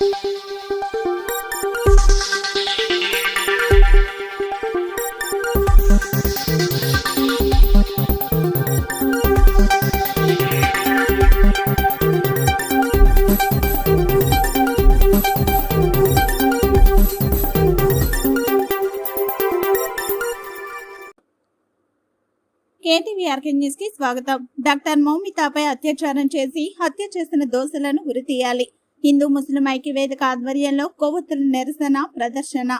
KTV RK న్యూస్కి స్వాగతం? Doctor మౌమితాపై అత్యాచారం చేసి హత్య చేసిన దోషులను ఉరితీయాలి హిందూ ముస్లిం ఐక్యవేదిక ఆధ్వర్యంలో కొవ్వొత్తుల నిరసన ప్రదర్శన.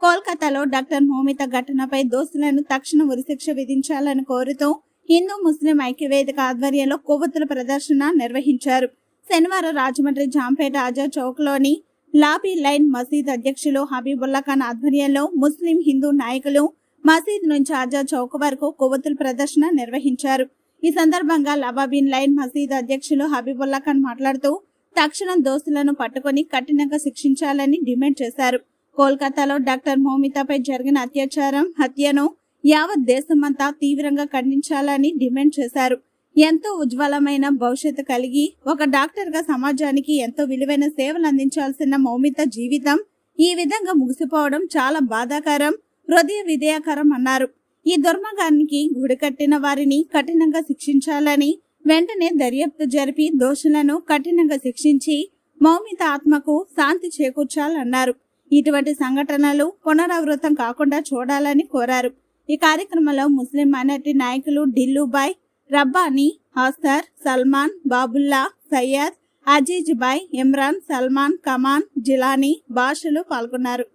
కోల్కతాలో డాక్టర్ మోమిత ఘటనపై దోషులను తక్షణ ఉరిశిక్ష విధించాలని కోరుతూ హిందూ ముస్లిం ఐక్యవేదిక ఆధ్వర్యంలో కొవ్వొత్తుల ప్రదర్శన నిర్వహించారు. శనివారం రాజమండ్రి జాంపేట ఆజాద్ చౌక్లోని లాబీ లైన్ మసీద్ అధ్యక్షులు హబీబుల్లా ఖాన్ ఆధ్వర్యంలో ముస్లిం హిందూ నాయకులు మసీద్ నుంచి ఆజాద్ చౌక్ వరకు కొవ్వొత్తుల ప్రదర్శన నిర్వహించారు. ఈ సందర్భంగా లబాబీన్ లైన్ మసీద్ అధ్యక్షులు హబీబుల్లా ఖాన్ మాట్లాడుతూ తక్షణం దోస్తులను పట్టుకొని కఠినంగా శిక్షించాలని డిమాండ్ చేశారు. కోల్కతాలో డాక్టర్ మోమితాపై జరిగిన అత్యాచారం హత్యను యావత్ దేశమంతా తీవ్రంగా ఖండించాలని డిమాండ్ చేశారు. ఎంతో ఉజ్వలమైన భవిష్యత్తు కలిగి ఒక డాక్టర్గా సమాజానికి ఎంతో విలువైన సేవలు అందించాల్సిన మౌమిత జీవితం ఈ విధంగా ముగిసిపోవడం చాలా బాధాకరం హృదయ విధేయకరం అన్నారు. ఈ దుర్మార్గానికి గుడికట్టిన వారిని కఠినంగా శిక్షించాలని వెంటనే దర్యాప్తు జరిపి దోషులను కఠినంగా శిక్షించి మౌమిత ఆత్మకు శాంతి చేకూర్చాలన్నారు ఇటువంటి సంఘటనలు పునరావృతం కాకుండా చూడాలని కోరారు ఈ కార్యక్రమంలో ముస్లిం మైనార్టీ నాయకులు ఢిల్లుబాయ్ రబ్బానీ హాస్తర్ సల్మాన్ బాబుల్లా సయ్యద్ అజీజ్ బాయ్ ఇమ్రాన్ సల్మాన్ కమాన్ జిలానీ భాషలు పాల్గొన్నారు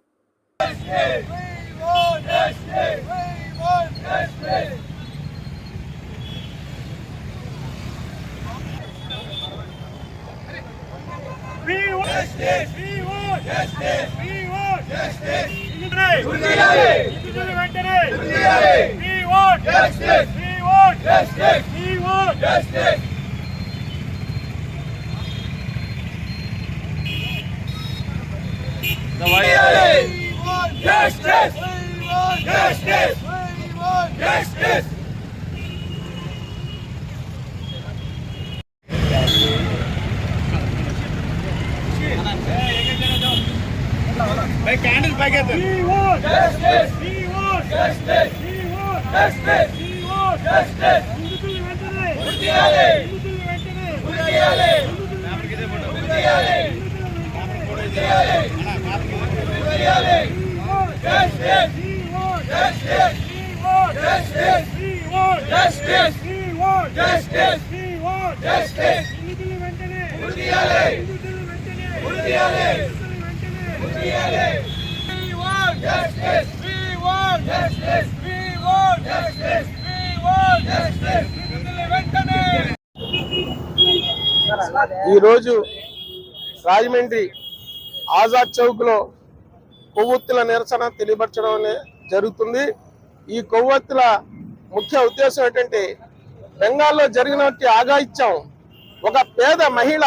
justice. We want justice. We want justice. Dundiyare. Dundiyare ventare. Dundiyare. We want justice. We want justice. We want justice. Justice! We want justice! We want justice! We want justice! Candle packet Justice! We want justice! We want justice! ఈరోజు రాజమండ్రి ఆజాద్ చౌక్లో కొవ్వొత్తుల నిరసన తెలియపరచడం జరుగుతుంది. ఈ కొవ్వొత్తుల ముఖ్య ఉద్దేశం ఏంటంటే బెంగాల్లో జరిగినట్టు ఆగాయిత్యం ఒక పేద మహిళ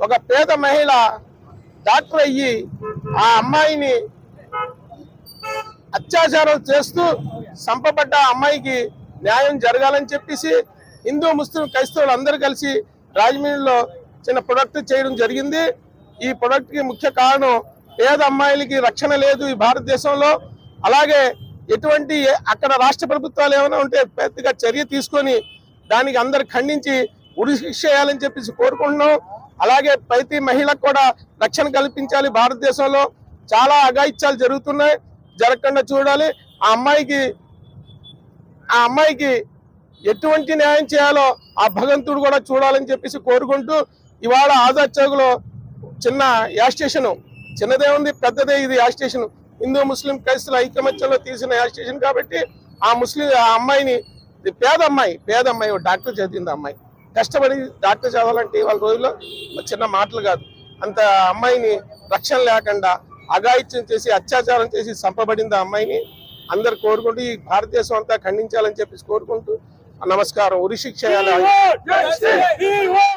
ఒక పేద మహిళ డాక్టర్ అయ్యి ఆ అమ్మాయిని అత్యాచారం చేస్తూ చంపబడ్డ అమ్మాయికి న్యాయం జరగాలని చెప్పేసి హిందూ ముస్లిం క్రైస్తవులు అందరూ కలిసి రాజమండ్రిలో చిన్న ప్రొడక్ట్ చేయడం జరిగింది. ఈ ప్రొడక్ట్కి ముఖ్య కారణం పేద అమ్మాయిలకి రక్షణ లేదు ఈ భారతదేశంలో. అలాగే ఎటువంటి అక్కడ రాష్ట్ర ప్రభుత్వాలు ఏమైనా ఉంటే పెద్దగా చర్య తీసుకొని దానికి అందరు ఖండించి ఉరి శిక్ష చేయాలని చెప్పేసి కోరుకుంటున్నాం. అలాగే ప్రతి మహిళకు కూడా రక్షణ కల్పించాలి భారతదేశంలో. చాలా అఘాయిత్యాలు జరుగుతున్నాయి. జరగకుండా చూడాలి. ఆ అమ్మాయికి ఆ అమ్మాయికి ఎటువంటి న్యాయం చేయాలో ఆ భగవంతుడు కూడా చూడాలని చెప్పేసి కోరుకుంటూ ఇవాళ ఆజాద్ చౌక్లో చిన్న యాస్ స్టేషన్ చిన్నదే ఉంది పెద్దదే ఇది యాస్ స్టేషన్. హిందూ ముస్లిం క్రైస్తుల ఐకమత్యంలో తీసిన యా స్టేషన్ కాబట్టి ఆ ముస్లిం ఆ అమ్మాయిని పేద అమ్మాయి పేద అమ్మాయి డాక్టర్ చదివింది ఆ అమ్మాయి. కష్టపడి డాక్టర్ చదవాలంటే వాళ్ళ రోజుల్లో చిన్న మాటలు కాదు. అంత అమ్మాయిని రక్షణ లేకుండా అఘాయిత్యం చేసి అత్యాచారం చేసి చంపబడింది ఆ అమ్మాయిని అందరు కోరుకుంటూ ఈ భారతదేశం అంతా ఖండించాలని చెప్పేసి కోరుకుంటూ నమస్కారం. ఉరిశిక్ష